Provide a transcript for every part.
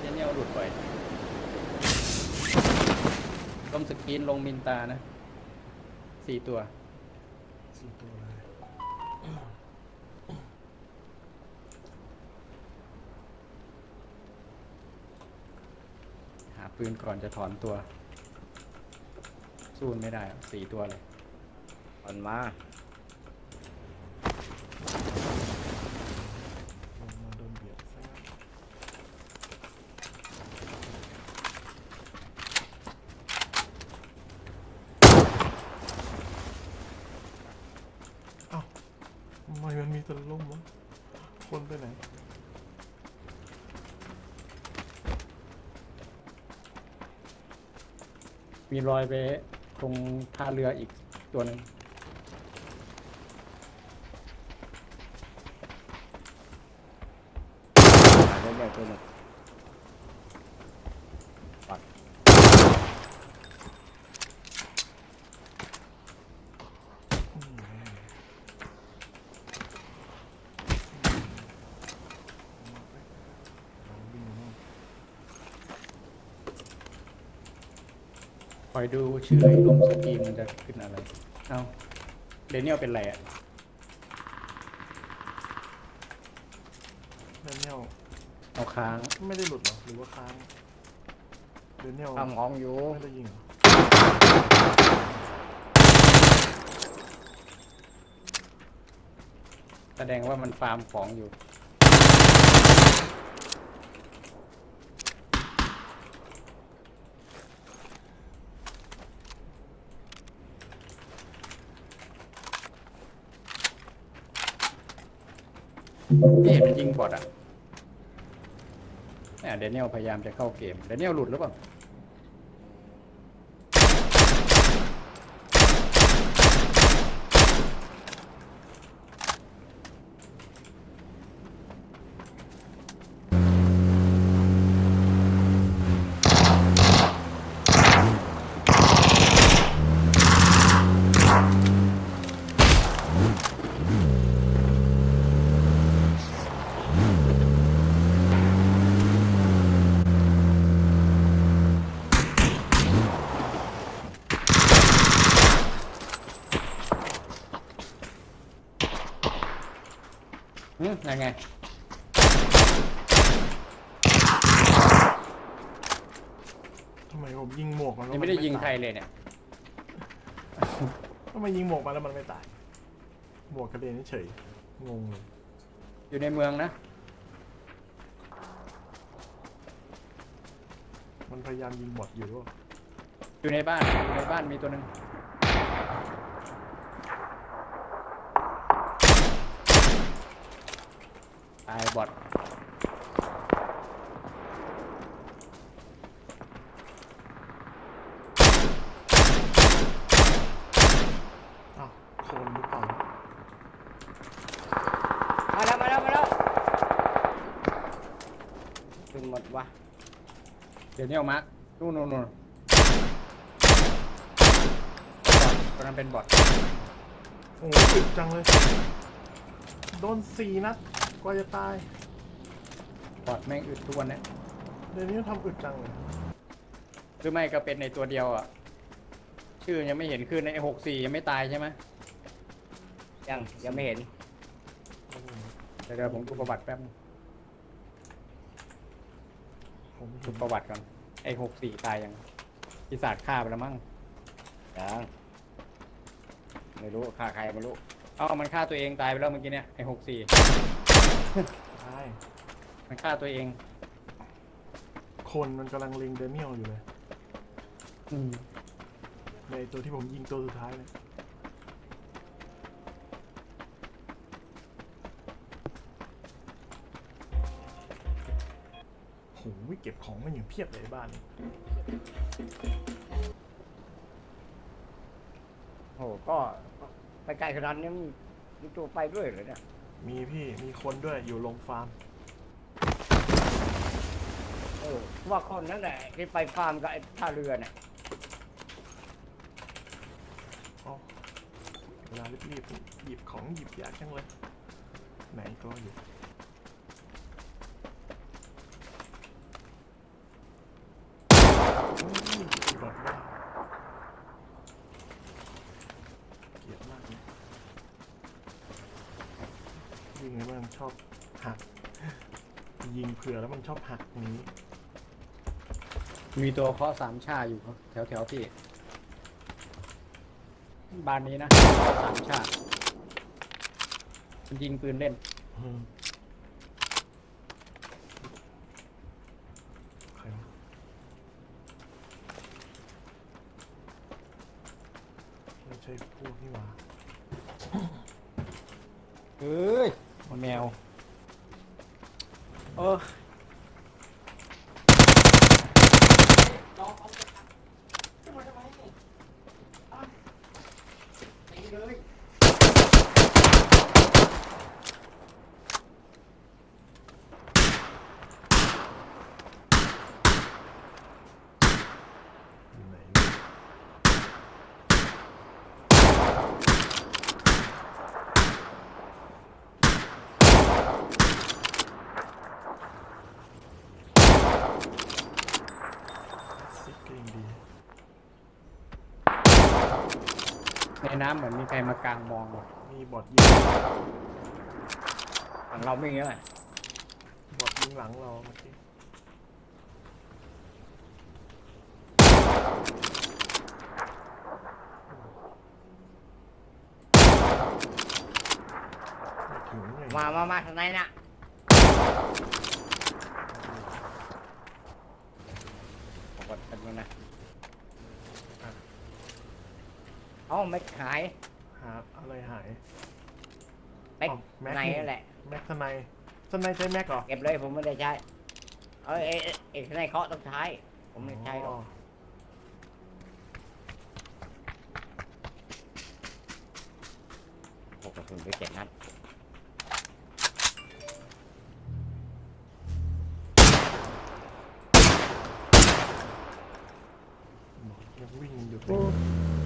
เจเนียลหลุดไปต้มสกีนลงมินตานะสี่ตัว สี่ตัวเลยหาปืนก่อนจะถอนตัว สู้ไม่ได้สี่ตัวเลยมันมา ลงมาโดนเบียดซะงั้นเอ้าทำไมมันมีแตะล่มวะคนไปไหนมีรอยไปตรงท่าเรืออีกตัวหนึ่งหาได้แยกตัวหนึงปัด อืมเอาวิ่งมาโน่น ค อยดูชื่อไอ้ลมสกรีนมันจะขึ้นอะไร เอ้าเดนเนียลเป็นไรอะแดเนียลเอาค้างไม่ได้หลุดเหรอหรือว่าค้าง เดนเนียลทำของอยู่ ไม่ได้ยิงเหรอแสดงว่ามันฟาร์มของอยู่ พี่เห็นมันยิงบอดอะเนี่ยเดนเนียลพยายามจะเข้าเกมเดนเนียลหลุดหรือเปล่า อืมยังไงทำไมผมยิงหมวกมันแล้วยังมันไม่ได้ยิงตาใครเลยเนี่ย ทำไมยิงหมวกมาแล้วมันไม่ตาย หมวกกระเด็นเฉยๆงงเลยอยู่ในเมืองนะ มันพยายามยิงบอดอยู่ด้วยอยู่ในบ้านอยู่ในบ้านมีตัวหนึ่ง ตายบอดอ้าวโคนหรือเปล่ามาแล้วมาแล้วมาแล้วถึงหมดวะเดี๋ยวนี้ออกมานู่นนู่นนู่นบอดตัวนั้นเป็นบอดโอ้โหอึดจังเลย โดนสี่นัด กว่าจะตาย บอดแม่งอึดทุกวันเนี้ยเดี๋ยวนี้ทำอึดจังเลยหรือไม่ก็เป็นในตัวเดียวอะ ชื่อยังไม่เห็นคือในหกสี่ยังไม่ตายใช่ไหมยังยังไม่เห็น เดี๋ยวเดี๋ยวผมดูประวัติแป๊บนึงผมไม่ดูเห็นประวัติก่อนไอ้หกสี่ตายยังปีศาจฆ่าไปแล้วมั้งยังไม่รู้ฆ่าใครไม่รู้ เอ้ามันฆ่าตัวเองตายไปแล้วเมื่อกี้เนี่ยไอ้หกสี่ ใช่มันฆ่าตัวเอง คนมันกำลังเล็งเดนิเอลอยู่เลยอืมในตัวที่ผมยิงตัวสุดท้ายเลยโหเก็บของมันอย่างเพียบเลยบ้านนี้โอ้โหก็ไปไกลขนาดนี้มีมีตัวไปด้วยเหรอเนี่ย มีพี่มีคนด้วยอยู่โรงฟาร์มเออว่าคนนั่นแหละที่ไปฟาร์มกับไอ้ท่าเรือเนี่ยอ๋อเวลารีบๆหยิบของหยิบยากจังเลยไหนก็อยู่ ชอบหัก ยิงเผื่อแล้วมันชอบหักหนี้ มีตัวเคาะสามชาอยู่แถวแถวๆที่บ้านนี้นะเคาะสามชามันยิงปืนเล่นใครวะไม่ใช่พวกนี่หว่า เฮ้ยมันแมว เออ อยู่ไหนซิกก็ยังดี ในน้ำ เหมือนมีใครมากางมองว่ะมีบอดยิงฝั่งเราไม่เงี้ยอะบอดยิงหลังเราเมื่อกี้ไม่ถึงไงมามามาทางไหนน่ะผมกดเป็นงนะ เอ้าไม่ขายหาอะไรหาย แม็กอ๋อแม็กในนี่นั่นแหละ แม็กทนายทนายใช้แม็กเหรอเก็บเลยผมไม่ได้ใช้ เอ้ยเอ้ยเอ้ยเอกในเคาะต้องใช้ ผมไม่ใช้หรอก หกกระสุนไปเจ็ดนัดยังวิ่งอยู่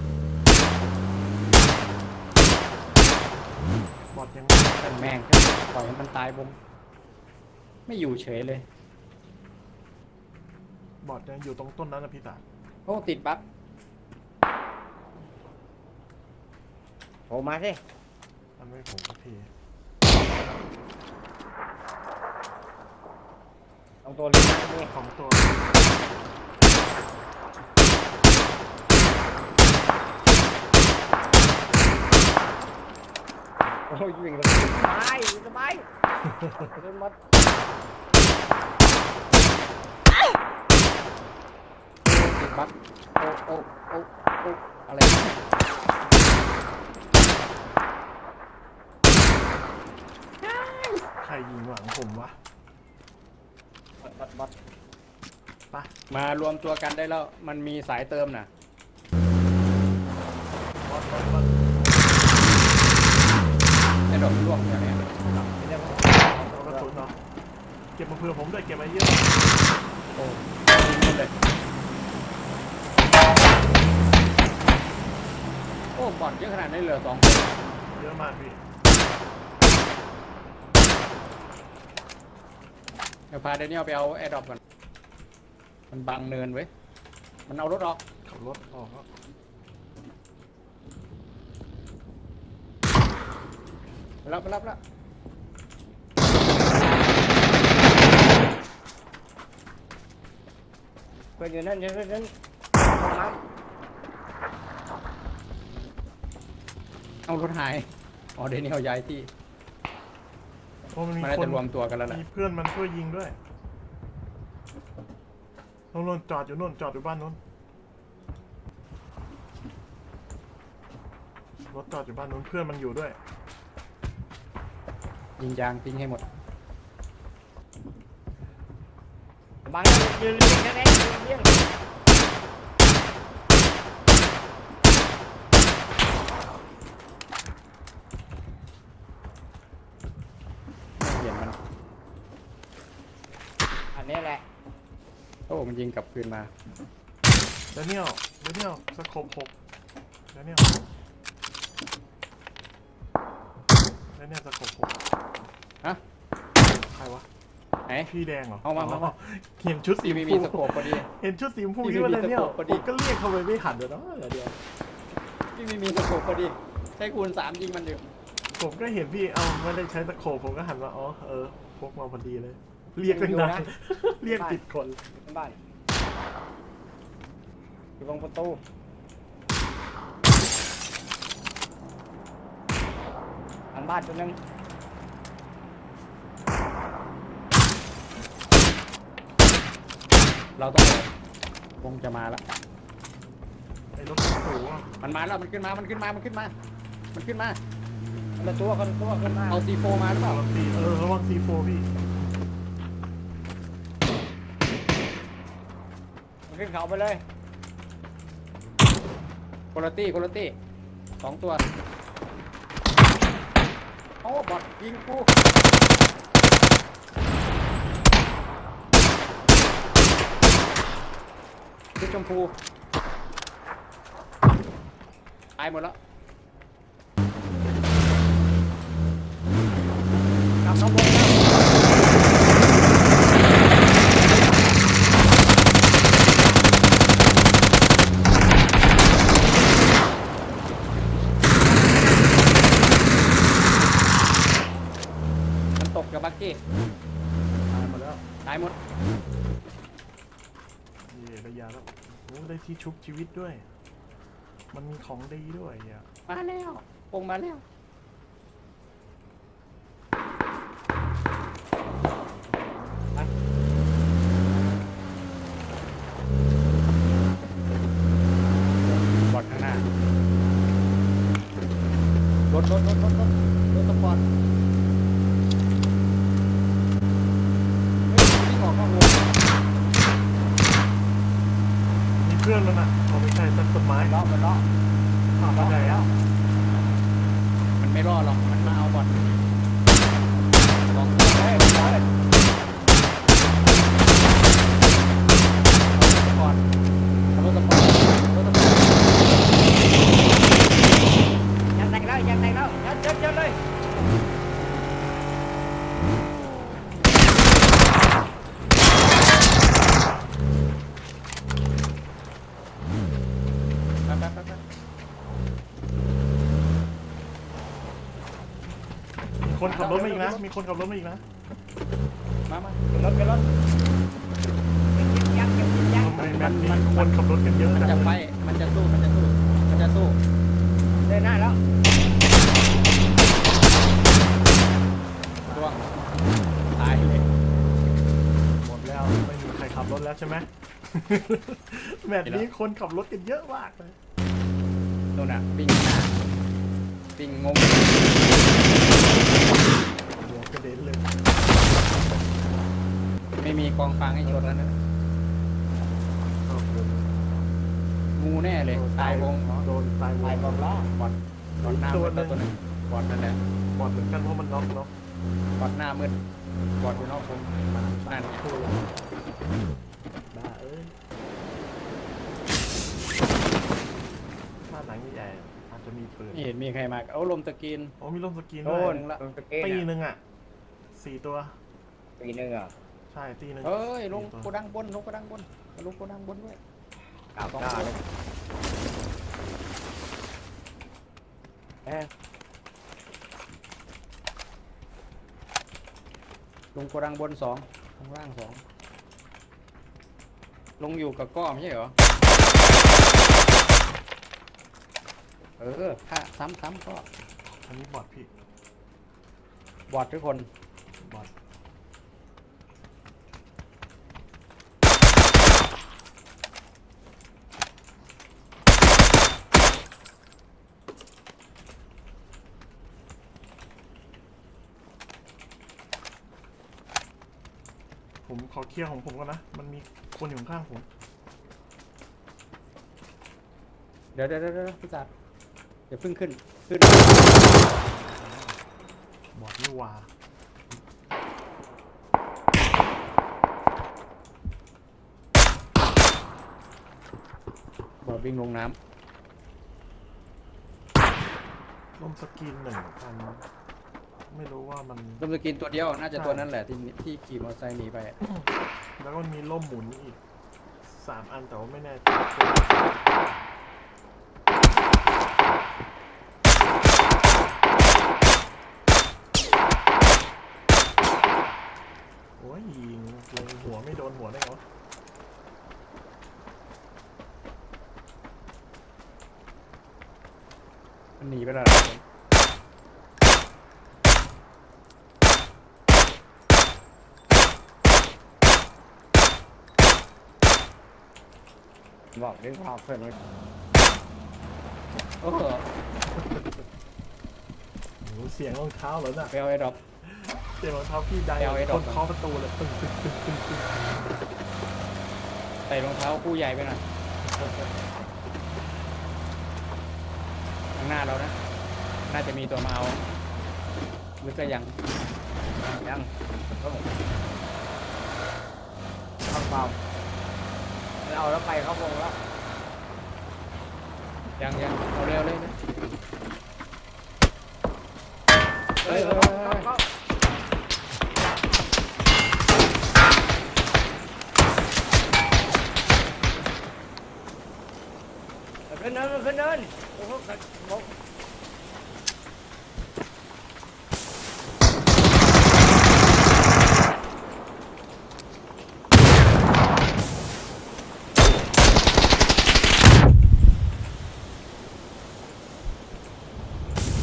อดยังแต่แม่งปล่อยให้มันตายวงไม่อยู่เฉยเลย บอดยังอยู่ตรงต้นนั้นนะพี่ตาโอ้ติดบั๊กโผล่มาสิอันไม่ผมสักทีตรงตัวลิ้นนัดนี่สองตัว โอ้ยวิ่งเลยสบายสบายเดินหมดติดบั๊กโอ้โอ้โอ้โอ้อะไรใครยิงหลังผมวะบอดบอดบอดปะมารวมตัวกันได้แล้ว มันมีสายเติมน่ะบอดบอดบอด ไอ้ดอกร่วงอย่างเนี้ยเดี๋ยวเอากระสุนเนาะเก็บมาเผื่อผมด้วยเก็บมาเยอะโอ้ยิงมันเลยโอ้บอดเยอะขนาดนี้เหลือสองคนเยอะมากพี่เดี๋ยวพาเดนนี่ยลไปเอาแอร์ดรอปก่อน มันบังเนินไว้ย มันเอารถออกขับรถออกแล้ว ไปรับไปรับแล้วเพื่อนอยู่นั่นอยู่นั่นอยู่นั่นห้องน้เอารถหายอ๋อเดนนี่ยลย้ายที่โอ้มันมีมันน่าคจะนรวมตัวกันแล้วแหละมีเพื่อนมันช่วยยิงด้วยนู่นนู่นจอดอยู่นู่นจอดอยู่บ้านนู้นรถจอดอยู่บ้านนู้นเพื่อนมันอยู่ด้วย ยิงยางทิ้งให้หมดำบังยืนเรียงกันเองยืนเรียงเห็นมัน อันนี้แหละโอ้มันยิงกลับคืนมา แดเนียลแดเนียลสโคปหกแดเนียล แดเนียลสโคปหกฮะ ใครวะ ไหน พี่แดงเหรอเอามามามา เห็นชุดสีที่ชไม่มมีพูสโคปพอดี เห็นชุดสีชมพูที่ที่ว่าไม่แดมีเนียลสโคปพอดีผมก็เรียกเขาไปไม่หันเดี๋ยวนะเดี๋ยวเดียวที่ไม่มีสโคปพอดี ใช้คูณสามยิงมันอยู่ผมก็เห็นพี่เอาไม่ได้ใช้ตะโขบผมก็หันมาอ๋อเออพกมาพอดีเลย เรียกตั้งนานเรียกติดคนอยู่ในบ้านอยู่ตรงประตู อันบ้านตัวหนึงเราต้องวงจะมาแล้วไอ้รถตู้อะมันมาแล้วมันขึ้นมามันขึ้นมามันขึ้นมา มันขึ้นมาคนละตัวคนละตัวขึ้นมาเอาซีโฟมาหรือเปล่าระวังตีเออระวังซีโฟพี่มันขึ้นเขาไปเลยคุณตี้คุณตี้สองตัว โอ้บอดยิงกูชุดชมพูตายหมดแล้วกลับเข้าวงแล้ว มันตกกับบักกี้ ตายหมดแล้ว ตายหมด นี่ระยะแล้วโอ้ได้ ที่ชุบชีวิตด้วย มันมีของดีด้วยอะมาแล้วปงมาแล้ว บอดข้างหน้ารถรถรถรถรถรถสปอร์ตเฮ้ยวิ่งออกนอกวง มีเพื่อนแล้วนะเอาไม่ใช่ต้นไม้ล็อมันล็อกผ่านไปไหนอะมันไม่รอดหรอก มันมาเอาบอดลอง เฮ้ยเฮ้ย สปอร์ตขับรถสปอร์ตรถสปอร์ต ยังแตกแล้วยังแตกแล้วยัดยัดยัดเลย ไปไปไปไป มี คนขับรถมาอีกนะ มีคนขับรถมาอีกนะมามาขึ้นรถขึ้นรถยังยังยังทำไมแมปนี้คนขับรถกันเยอะมันจัจะงไฟมันจะสู้มันจะสู้มันจะสู้เดินหน้าแล้วร่วงตายเลยหมดแล้ว ไม่มีใครขับรถแล้วใช่ไหม แมปนี้คนขับรถกันเยอะมากเลยนู่นน่ะวิ่งหน้าวิ่งงง หัวกระเด็นเลย ไม่มีกองฟางให้ชนแล้วนะเอาเถอะงูแน่เลยตายวงโดนตายวไปงบอมล้อบอดบอดหน้ามืดแล้วตัวหนึงบอดนั่นแหละบอดเหมือนกันเพราะมันน็อกเนาะบอดหน้ามืดบอดอยู่นอกวงนั่นไงโอ้ยบ้าเอ้ยบ้านหลังใหญ่ๆอาจจะมีปืนไม่เห็นมีใครมาเอาลมตะกินโอ้มีลมสกรีนโดด้วยนละโดนสเก็ตตีหอะนึ่งอะสี่ตัวปีหนึ่งอะ ใช่ตีหนึ่งเอ้ยลงสี่โกตัวดังบนลงโกดังบนลงโกดังบนด้วยกลับหน้าเลยเอ๊ะลงโกดังบนสองข้างล่างสองลงอยู่กับก้อไม่ใช่เหรอเออถ้าซ้ำซ้ำก็อันนี้บอดพี่บอดทุกคนบอด ผมขอเคลียร์ของผมก่อนนะ มันมีคนอยู่ข้างๆผม เดี๋ยวเดี๋ยวเดี๋ยวเดี๋ยวพี่จัดเดี๋ยวเพิ่งขึ้นขึ้นบอดนี่หว่าบอดวิ่งลงน้ลมสกรีนหนึ่งอัน ไม่รู้ว่ามันำลมสกินตัวเดียวน่าจะตัวนั้นแหละที่ที่ขี่มอเตอร์ไซค์หนีไปอะแล้วก็มีล่มหมุนอีกสามอันแต่ว่าไม่แน่ใจ ดนหัวได้ไงวะ มันหนีไปแล้วเหรอ บอกด้วยความเพื่อนไว้โอ้โหโอ้โหเสียงรองเท้าเหรอน่ะไปเอาไอ้ดรอป เสียงรองเท้าพี่ใดเอาไอ้ดคอกนเคาะประตูเลยตึ้งตึ้งตึ้งตึ้งตึ้งใส่รองเท้าคู่ใหญ่ไปหน่อยข้างหน้าเรานะ น่าจะมีตัวมาเอาหรือก็ยังยังเข้าเปล่าไม่ เอาแล้วไปเข้าวงแล้ว ยังยังเอาเร็วเลยเลยเฮ้ยเข้าเฮ้ยเฮ้ยเข้าขึ้นเนินขึ้นเนินโอ้โหโอ้โห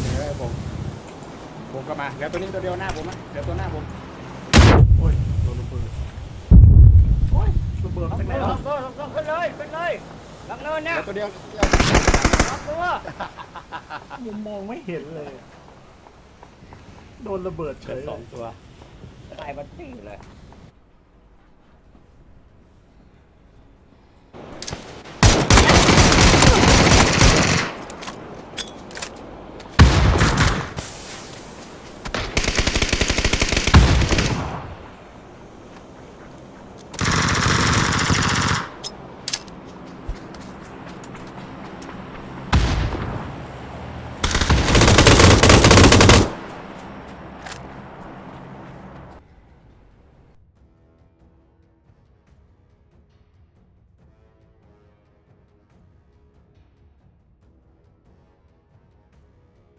เดี๋ยวให้ผม ผมก็มา เดี๋ยวตัวนี้ตัวเดียวหน้าผมนะเดี๋ยวตัวหน้าผม โอ้ยโดนระเบิดโอ้ยระเบิดล็อกจากไหนตัววะล็อกตัวล็อกตัวขึ้นเลยขึ้นเลยหลังเนินเนี่ยเดี๋ยวตัวเดียวล็อกตัวมุมมองไม่เห็นเลยโดนระเบิดเฉเกิดยสองตัวตายบัตตี้เลย